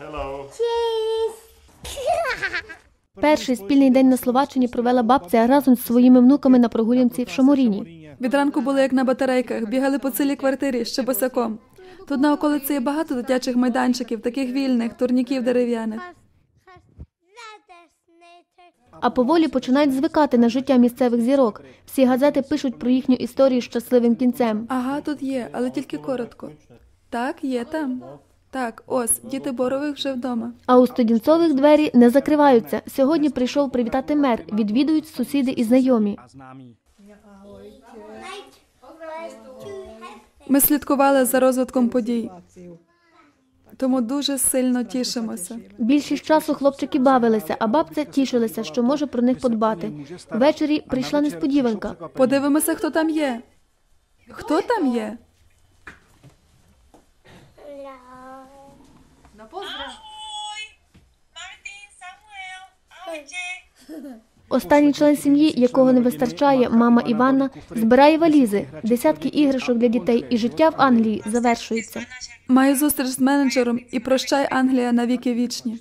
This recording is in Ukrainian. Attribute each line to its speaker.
Speaker 1: Перший спільний день на Словаччині провела бабця разом з своїми внуками на прогулянці в Шаморіні.
Speaker 2: Від ранку були як на батарейках, бігали по цілій квартирі ще босяком. Тут на околиці є багато дитячих майданчиків, таких вільних, турніків дерев'яних.
Speaker 1: А поволі починають звикати на життя місцевих зірок. Всі газети пишуть про їхню історію з щасливим кінцем.
Speaker 2: Ага, тут є, але тільки коротко. Так, є там. Так, ось, діти Борових вже вдома.
Speaker 1: А у студінцових двері не закриваються. Сьогодні прийшов привітати мер. Відвідують сусіди і знайомі.
Speaker 2: Ми слідкували за розвитком подій, тому дуже сильно тішимося.
Speaker 1: Більшість часу хлопчики бавилися, а бабця тішилася, що може про них подбати. Ввечері прийшла несподіванка.
Speaker 2: Подивимося, хто там є. Хто там є?
Speaker 3: Ahoj! Martin,
Speaker 1: Останній член сім'ї, якого не вистачає, мама Івана, збирає валізи, десятки іграшок для дітей, і життя в Англії завершується.
Speaker 2: Маю зустріч з менеджером і прощай Англія на віки вічні.